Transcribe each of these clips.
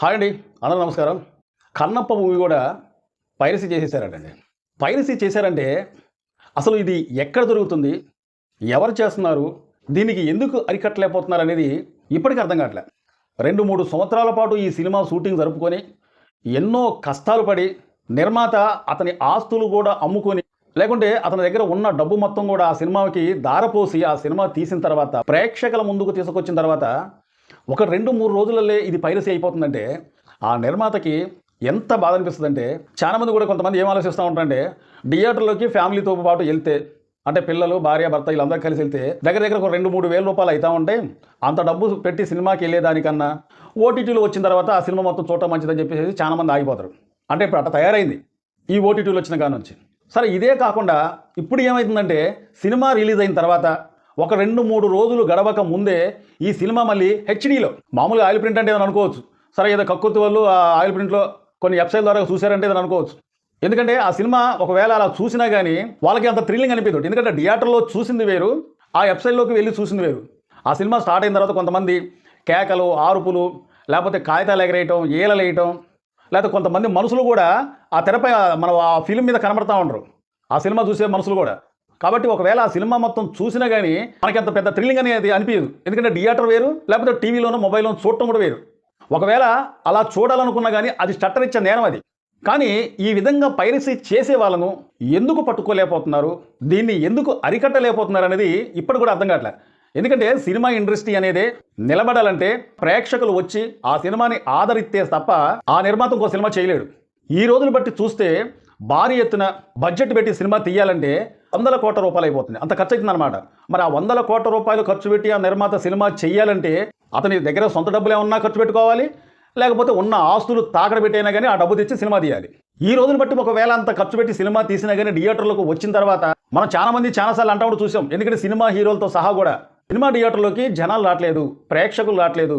Hi అండి అందరూ నమస్కారం. కన్నప్ప మూవీ కూడా పైరసీ చేసేసారటండి. పైరసీ చేశారంటే అసలు ఇది ఎక్కడ దొరుకుతుంది? ఎవరు చేస్తున్నారు? దీనికి ఎందుకు అరికట్టలేకపోతున్నారు అనేది ఇప్పటికీ అర్థం కావట్లే. రెండు మూడు సంవత్సరాల పాటు ఈ సినిమా షూటింగ్ జరుపుకొని ఎన్నో కష్టాలు పడి నిర్మాత అతని ఆస్తులు కూడా అమ్ముకొని లేకుంటే అతని దగ్గర ఉన్న డబ్బు మొత్తం కూడా ఆ సినిమాకి దారపోసి ఆ సినిమా తీసిన తర్వాత ప్రేక్షకుల ముందుకు తీసుకొచ్చిన తర్వాత ఒక రెండు మూడు రోజులలో ఇది పైరసీ అయిపోతుందంటే ఆ నిర్మాతకి ఎంత బాధ అనిపిస్తుందంటే అంటే చాలామంది కూడా కొంతమంది ఏం ఆలోచిస్తూ ఉంటారంటే థియేటర్లోకి ఫ్యామిలీతో పాటు వెళ్తే అంటే పిల్లలు భార్య భర్త వీళ్ళందరూ కలిసి వెళ్తే దగ్గర దగ్గర ఒక రెండు మూడు వేల రూపాయలు అవుతూ ఉంటే అంత డబ్బు పెట్టి సినిమాకి వెళ్ళేదానికన్నా ఓటీటీలో వచ్చిన తర్వాత ఆ సినిమా మొత్తం చూడటం మంచిదని చెప్పేసి చాలా మంది ఆగిపోతారు. అంటే ఇప్పుడు అట్లా తయారైంది ఈ ఓటీటీలో వచ్చిన కానుంచి సరే ఇదే కాకుండా ఇప్పుడు ఏమవుతుందంటే సినిమా రిలీజ్ అయిన తర్వాత ఒక రెండు మూడు రోజులు గడవక ముందే ఈ సినిమా మళ్ళీ హెచ్డీలో. మామూలుగా ఆయిల్ ప్రింట్ అంటే ఏదైనా అనుకోవచ్చు. సరే ఏదో కక్కుర్తి వాళ్ళు ఆ ఆయిల్ ప్రింట్లో కొన్ని వెబ్సైట్ ద్వారా చూశారంటే ఏదైనా అనుకోవచ్చు. ఎందుకంటే ఆ సినిమా ఒకవేళ అలా చూసినా కానీ వాళ్ళకి అంత థ్రిల్లింగ్ అనిపించదు ఎందుకంటే థియేటర్లో చూసింది వేరు ఆ వెబ్సైట్లోకి వెళ్ళి చూసింది వేరు. ఆ సినిమా స్టార్ట్ అయిన తర్వాత కొంతమంది కేకలు ఆరుపులు లేకపోతే కాగితాలు ఎగరేయటం ఈలలు వేయటం లేకపోతే కొంతమంది మనుషులు కూడా ఆ తెరపై మన ఆ ఫిల్మ్ మీద కనబడతా ఉండరు. ఆ సినిమా చూసే మనుషులు కూడా. కాబట్టి ఒకవేళ ఆ సినిమా మొత్తం చూసినా కానీ మనకి అంత పెద్ద థ్రిల్లింగ్ అనేది అనిపించదు ఎందుకంటే థియేటర్ వేరు లేకపోతే టీవీలోనో మొబైల్లోనో చూడటం కూడా వేరు. ఒకవేళ అలా చూడాలనుకున్నా కానీ అది స్టట్టరిచ్చే నేరం అది. కానీ ఈ విధంగా పైరసీ చేసే వాళ్ళను ఎందుకు పట్టుకోలేకపోతున్నారు? దీన్ని ఎందుకు అరికట్టలేకపోతున్నారు అనేది ఇప్పుడు కూడా అర్థం కావట్లేదు ఎందుకంటే సినిమా ఇండస్ట్రీ అనేది నిలబడాలంటే ప్రేక్షకులు వచ్చి ఆ సినిమాని ఆదరిస్తే తప్ప ఆ నిర్మాత ఇంకో సినిమా చేయలేడు. ఈ రోజులు బట్టి చూస్తే భారీ ఎత్తున బడ్జెట్ పెట్టి సినిమా తీయాలంటే వందల కోట్ల రూపాయలు అయిపోతుంది. అంత ఖర్చు అవుతుంది అనమాట మరి ఆ వందల కోట్ల రూపాయలు ఖర్చు పెట్టి ఆ నిర్మాత సినిమా చేయాలంటే అతని దగ్గర సొంత డబ్బులు ఏమన్నా ఖర్చు పెట్టుకోవాలి? లేకపోతే ఉన్న ఆస్తులు తాకడ పెట్టైనా కానీ ఆ డబ్బు తెచ్చి సినిమా తీయాలి. ఈ రోజును బట్టి ఒకవేళ అంత ఖర్చు పెట్టి సినిమా తీసినా కానీ థియేటర్లకు వచ్చిన తర్వాత మనం చాలా మంది చాలాసార్లు అంటాము కూడా చూసాం. ఎందుకంటే సినిమా హీరోలతో సహా కూడా సినిమా థియేటర్లోకి జనాలు రావట్లేదు ప్రేక్షకులు రావట్లేదు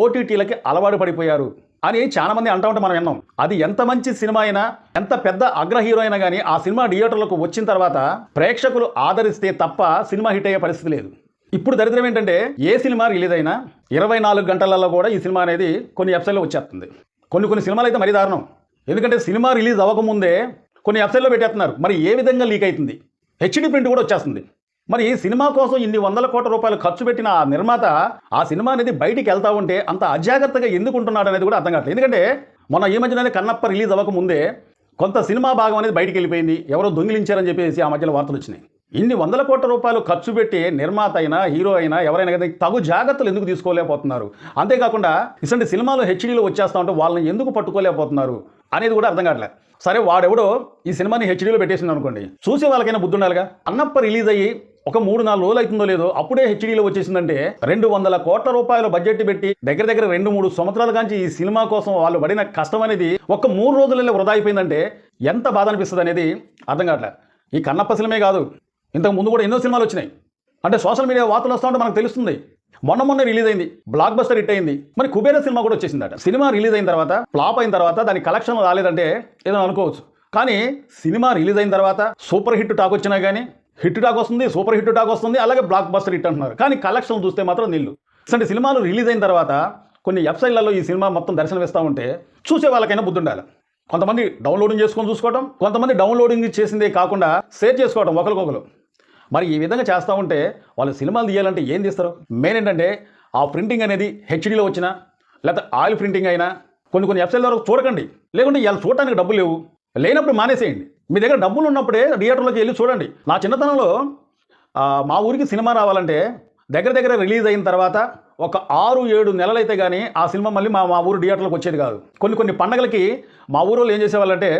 ఓటీటీలకి అలవాటు పడిపోయారు. అని చాలామంది అంటూ అంటా ఉంటే మనం విన్నాం. అది ఎంత మంచి సినిమా అయినా ఎంత పెద్ద అగ్ర హీరో అయినా కానీ ఆ సినిమా థియేటర్లకు వచ్చిన తర్వాత ప్రేక్షకులు ఆదరిస్తే తప్ప సినిమా హిట్ అయ్యే పరిస్థితి లేదు. ఇప్పుడు దరిద్రం ఏంటంటే ఏ సినిమా రిలీజ్ అయినా ఇరవై నాలుగు గంటలలో కూడా ఈ సినిమా అనేది కొన్ని వెబ్సైట్లో వచ్చేస్తుంది. కొన్ని కొన్ని సినిమాలు అయితే మరీ దారుణం. ఎందుకంటే సినిమా రిలీజ్ అవ్వకముందే కొన్ని వెబ్సైట్లో పెట్టేస్తున్నారు. మరి ఏ విధంగా లీక్ అవుతుంది? హెచ్డి ప్రింట్ కూడా వచ్చేస్తుంది. మరి ఈ సినిమా కోసం ఇన్ని వందల కోట్ల రూపాయలు ఖర్చు పెట్టిన ఆ నిర్మాత ఆ సినిమా అనేది బయటికి వెళ్తా ఉంటే అంత అజాగ్రత్తగా ఎందుకు ఉంటున్నాడు అనేది కూడా అర్థం కావట్లేదు. ఎందుకంటే మొన్న ఈ మధ్యనే కన్నప్ప రిలీజ్ అవ్వకముందే కొంత సినిమా భాగం అనేది బయటికి వెళ్ళిపోయింది. ఎవరో దొంగిలించారని చెప్పేసి ఆ మధ్యలో వార్తలు వచ్చినాయి. ఇన్ని వందల కోట్ల రూపాయలు ఖర్చు పెట్టి నిర్మాత అయినా హీరో అయినా ఎవరైనా కదా తగు జాగ్రత్తలు ఎందుకు తీసుకోలేకపోతున్నారు? అంతేకాకుండా ఇటువంటి సినిమాలు హెచ్డీలో వచ్చేస్తా ఉంటే వాళ్ళని ఎందుకు పట్టుకోలేకపోతున్నారు అనేది కూడా అర్థం కావట్లేదు. సరే వాడెవడో ఈ సినిమాని హెచ్డీలో పెట్టేసింది అనుకోండి. చూసే వాళ్ళకైనా బుద్ధి ఉండాలిగా. అన్నప్ప రిలీజ్ అయ్యి ఒక మూడు నాలుగు రోజులు అవుతుందో లేదో అప్పుడే హెచ్డీలో వచ్చేసిందంటే రెండు వందల కోట్ల రూపాయల బడ్జెట్ పెట్టి దగ్గర దగ్గర రెండు మూడు సంవత్సరాల కాంచి ఈ సినిమా కోసం వాళ్ళు పడిన కష్టం అనేది ఒక మూడు రోజులలో వృధా అయిపోయిందంటే ఎంత బాధ అనిపిస్తుంది అనేది అర్థం కావట్లేదు ఈ కన్నప్ప సినిమే కాదు. ఇంతకు ముందు కూడా ఎన్నో సినిమాలు వచ్చినాయి. అంటే సోషల్ మీడియా వార్తలు వస్తూ ఉంటే మనకు తెలుస్తుంది. మొన్న మొన్న రిలీజ్ అయింది. బ్లాక్ బస్టర్ హిట్ అయింది. మరి కుబేర సినిమా కూడా వచ్చేసిందట. సినిమా రిలీజ్ అయిన తర్వాత ఫ్లాప్ అయిన తర్వాత దాని కలెక్షన్ రాలేదంటే ఏదో అనుకోవచ్చు. కానీ సినిమా రిలీజ్ అయిన తర్వాత సూపర్ హిట్ టాక్ వచ్చినా కానీ హిట్ టాక్ వస్తుంది సూపర్ హిట్ టాక్ వస్తుంది అలాగే బ్లాక్ బస్టర్ హిట్ అంటున్నారు. కానీ కలెక్షన్ చూస్తే మాత్రం నీళ్ళు అంటే సినిమాలు రిలీజ్ అయిన తర్వాత కొన్ని వెబ్సైట్లలో ఈ సినిమా మొత్తం దర్శనం ఇస్తూ ఉంటే చూసే వాళ్ళకైనా బుద్ధి ఉండాలి. కొంతమంది డౌన్లోడింగ్ చేసుకొని చూసుకోవడం కొంతమంది డౌన్లోడింగ్ చేసిందే కాకుండా షేర్ చేసుకోవడం ఒకరికొకరు. మరి ఈ విధంగా చేస్తూ ఉంటే వాళ్ళు సినిమాలు తీయాలంటే ఏం తీస్తారు? మెయిన్ ఏంటంటే ఆ ప్రింటింగ్ అనేది హెచ్డీలో వచ్చినా లేకపోతే ఆయిల్ ప్రింటింగ్ అయినా కొన్ని కొన్ని వెబ్సైట్ల వరకు చూడకండి. లేకుంటే ఇవాళ చూడటానికి డబ్బులు లేవు. లేనప్పుడు మానేసేయండి. మీ దగ్గర డబ్బులు ఉన్నప్పుడే థియేటర్లోకి వెళ్ళి చూడండి. నా చిన్నతనంలో మా ఊరికి సినిమా రావాలంటే దగ్గర దగ్గర రిలీజ్ అయిన తర్వాత ఒక ఆరు ఏడు నెలలైతే కానీ ఆ సినిమా మళ్ళీ మా మా ఊరు థియేటర్లకు వచ్చేది కాదు. కొన్ని కొన్ని పండగలకి మా ఊరోళ్ళు ఏం చేసేవాళ్ళంటే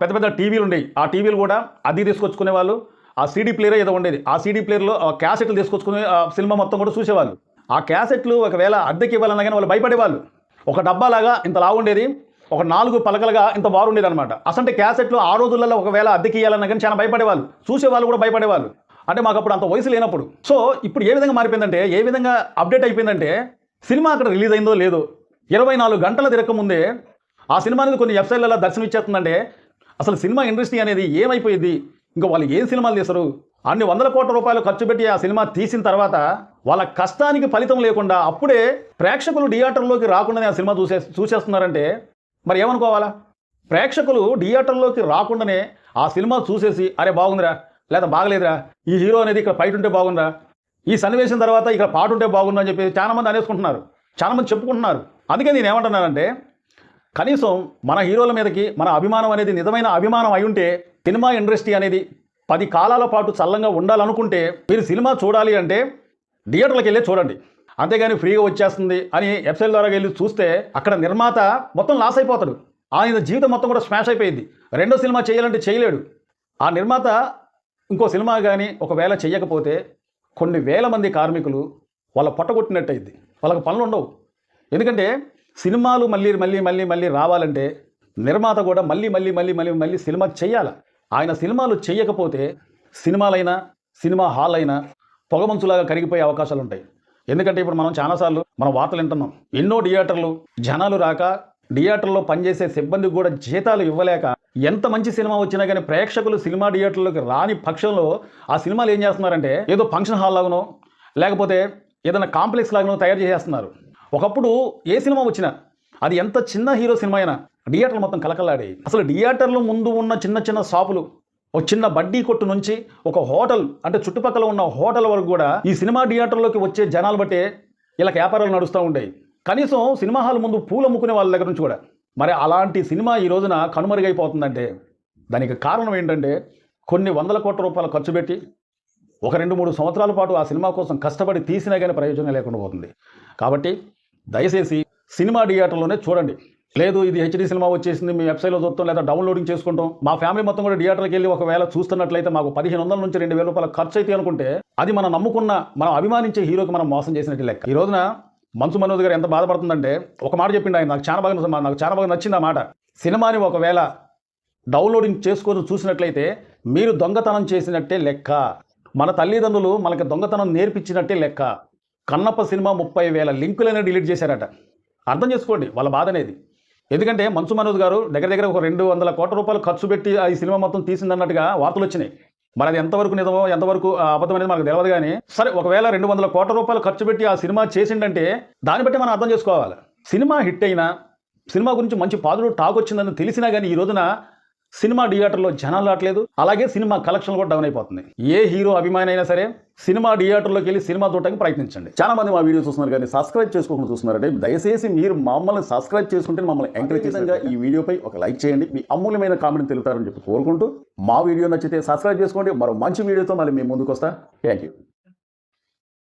పెద్ద పెద్ద టీవీలు ఉండేవి. ఆ టీవీలు కూడా అది తీసుకొచ్చుకునే వాళ్ళు. ఆ సీడీ ప్లేయర్ ఏదో ఉండేది. ఆ సీడీ ప్లేయర్లో ఆ క్యాసెట్లు తీసుకొచ్చుకునే సినిమా మొత్తం కూడా చూసేవాళ్ళు. ఆ క్యాసెట్లు ఒకవేళ అద్దెకి ఇవ్వాలన్నా కానీ వాళ్ళు భయపడేవాళ్ళు. ఒక డబ్బాలాగా ఇంత లావు ఉండేది ఒక నాలుగు పలకలుగా ఇంత బారు ఉండేదన్నమాట. అసంటే క్యాసెట్లు ఆ రోజులలో ఒకవేళ అద్దెకి ఇవ్వాలన్నా కానీ చాలా భయపడేవాళ్ళు. చూసేవాళ్ళు కూడా భయపడేవాళ్ళు. అంటే మాకు అప్పుడు అంత వయసు లేనప్పుడు. సో ఇప్పుడు ఏ విధంగా మారిపోయిందంటే ఏ విధంగా అప్డేట్ అయిపోయిందంటే సినిమా అక్కడ రిలీజ్ అయిందో లేదో ఇరవై నాలుగు గంటల తిరగకముందే ఆ సినిమా అనేది కొన్ని వెబ్సైట్లలో దర్శనం ఇచ్చేస్తుందంటే అసలు సినిమా ఇండస్ట్రీ అనేది ఏమైపోయింది? ఇంకా వాళ్ళు ఏం సినిమాలు తీస్తారు? అన్ని వందల కోట్ల రూపాయలు ఖర్చు పెట్టి ఆ సినిమా తీసిన తర్వాత వాళ్ళ కష్టానికి ఫలితం లేకుండా అప్పుడే ప్రేక్షకులు థియేటర్లోకి రాకుండానే ఆ సినిమా చూసే చూసేస్తున్నారంటే మరి ఏమనుకోవాలా? ప్రేక్షకులు థియేటర్లోకి రాకుండానే ఆ సినిమా చూసేసి అరే బాగుందిరా లేదా బాగలేదురా ఈ హీరో అనేది ఇక్కడ ఫైట్ ఉంటే బాగుందా ఈ సన్నివేశం తర్వాత ఇక్కడ పాట ఉంటే బాగుందా అని చెప్పి చాలామంది అనేసుకుంటున్నారు. చాలామంది చెప్పుకుంటున్నారు. అందుకే నేను ఏమంటున్నానంటే కనీసం మన హీరోల మీదకి మన అభిమానం అనేది నిజమైన అభిమానం అయి ఉంటే సినిమా ఇండస్ట్రీ అనేది పది కాలాల పాటు చల్లంగా ఉండాలనుకుంటే మీరు సినిమా చూడాలి అంటే థియేటర్లకు వెళ్ళి చూడండి. అంతేగాని ఫ్రీగా వచ్చేస్తుంది అని వెబ్సైట్ ద్వారా వెళ్ళి చూస్తే అక్కడ నిర్మాత మొత్తం లాస్ అయిపోతాడు. ఆయన జీవితం మొత్తం కూడా స్మాష్ అయిపోయింది. రెండో సినిమా చేయాలంటే చేయలేడు. ఆ నిర్మాత ఇంకో సినిమా కానీ ఒకవేళ చేయకపోతే కొన్ని వేల మంది కార్మికులు వాళ్ళ పొట్టగొట్టినట్టయింది వాళ్ళకి పనులు ఉండవు. ఎందుకంటే సినిమాలు మళ్ళీ మళ్ళీ మళ్ళీ మళ్ళీ రావాలంటే నిర్మాత కూడా మళ్ళీ మళ్ళీ మళ్ళీ మళ్ళీ మళ్ళీ సినిమా చేయాలి. ఆయన సినిమాలు చేయకపోతే సినిమాలైనా సినిమా హాల్ అయినా పొగమంచులాగా కరిగిపోయే అవకాశాలు ఉంటాయి ఎందుకంటే ఇప్పుడు మనం చాలాసార్లు మనం వార్తలు వింటున్నాం. ఎన్నో థియేటర్లు జనాలు రాక థియేటర్లో పనిచేసే సిబ్బందికి కూడా జీతాలు ఇవ్వలేక ఎంత మంచి సినిమా వచ్చినా కానీ ప్రేక్షకులు సినిమా థియేటర్లోకి రాని పక్షంలో ఆ సినిమాలు ఏం చేస్తున్నారంటే ఏదో ఫంక్షన్ హాల్ లాగానో లేకపోతే ఏదైనా కాంప్లెక్స్ లాగానో తయారు చేసేస్తున్నారు. ఒకప్పుడు ఏ సినిమా వచ్చినా అది ఎంత చిన్న హీరో సినిమా అయినా థియేటర్లు మొత్తం కలకలాడి అసలు థియేటర్లు ముందు ఉన్న చిన్న చిన్న షాపులు ఒక చిన్న బడ్డీ కొట్టు నుంచి ఒక హోటల్ అంటే చుట్టుపక్కల ఉన్న హోటల్ వరకు కూడా ఈ సినిమా థియేటర్లోకి వచ్చే జనాలు బట్టే ఇలా వ్యాపారాలు నడుస్తూ ఉండేవి. కనీసం సినిమా హాల్ ముందు పూలు అమ్ముకునే వాళ్ళ దగ్గర నుంచి కూడా. మరి అలాంటి సినిమా ఈ రోజున కనుమరుగైపోతుందంటే దానికి కారణం ఏంటంటే కొన్ని వందల కోట్ల రూపాయలు ఖర్చు పెట్టి ఒక రెండు మూడు సంవత్సరాల పాటు ఆ సినిమా కోసం కష్టపడి తీసినా కానీ ప్రయోజనం లేకుండా పోతుంది. కాబట్టి దయచేసి సినిమా థియేటర్లోనే చూడండి. లేదు ఇది హెచ్డి సినిమా వచ్చేసింది మీ వెబ్సైట్లో చూస్తాం లేదా డౌన్లోడింగ్ చేసుకుంటాం. మా ఫ్యామిలీ మొత్తం కూడా థియేటర్కి వెళ్ళి ఒకవేళ చూస్తున్నట్లయితే మాకు పదిహేను వందల నుంచి రెండు వేల రూపాయల ఖర్చు అయితే అనుకుంటే అది మనం నమ్ముకున్న మనం అభిమానించే హీరోకి మనం మోసం చేసినట్టు లెక్క. ఈ రోజున మంచు మనోజ్ గారు ఎంత బాధపడుతుందంటే ఒక మాట చెప్పిండు ఆయన నాకు చాలా బాగా నాకు చాలా బాగా నచ్చింది ఆ మాట. సినిమాని ఒకవేళ డౌన్లోడింగ్ చేసుకొని చూసినట్లయితే మీరు దొంగతనం చేసినట్టే లెక్క. మన తల్లిదండ్రులు మనకి దొంగతనం నేర్పించినట్టే లెక్క. కన్నప్ప సినిమా ముప్పై వేల లింకులైనా డిలీట్ చేశారట. అర్థం చేసుకోండి వాళ్ళ బాధ అనేది ఎందుకంటే మన్సు మనోజ్ గారు దగ్గర దగ్గర ఒక రెండు వందల కోట్ల రూపాయలు ఖర్చు పెట్టి ఆ ఈ సినిమా మొత్తం తీసిందన్నట్టుగా వార్తలు వచ్చినాయి. మరి అది ఎంతవరకు నిజమో ఎంతవరకు ఆ అబద్ధం అనేది మనకు తెలియదు కానీ సరే ఒకవేళ రెండు వందల కోట్ల రూపాయలు ఖర్చు పెట్టి ఆ సినిమా చేసిండంటే దాన్ని బట్టి మనం అర్థం చేసుకోవాలి. సినిమా హిట్ అయినా సినిమా గురించి మంచి పాజిటివ్ టాక్ వచ్చిందని తెలిసినా కానీ ఈ రోజున సినిమా థియేటర్లో జనాలు రావట్లేదు. అలాగే సినిమా కలెక్షన్ కూడా డౌన్ అయిపోతుంది ఏ హీరో అభిమాని అయినా సరే సినిమా థియేటర్లోకి వెళ్ళి సినిమా చూడటానికి ప్రయత్నించండి. చాలా మంది మా వీడియో చూస్తున్నారు కానీ సబ్స్క్రైబ్ చేసుకోకుండా చూస్తున్నారంటే దయచేసి మీరు మమ్మల్ని సబ్స్క్రైబ్ చేసుకుంటే మమ్మల్ని ఎంకరేజ్ చేసేందుగా ఈ వీడియోపై ఒక లైక్ చేయండి. మీ అమూల్యమైన కామెంట్ తెలుపుతారని చెప్పి కోరుకుంటూ మా వీడియో నచ్చితే సబ్స్క్రైబ్ చేసుకోండి. మరో మంచి వీడియోతో మళ్ళీ మేము ముందుకు వస్తా. Thank you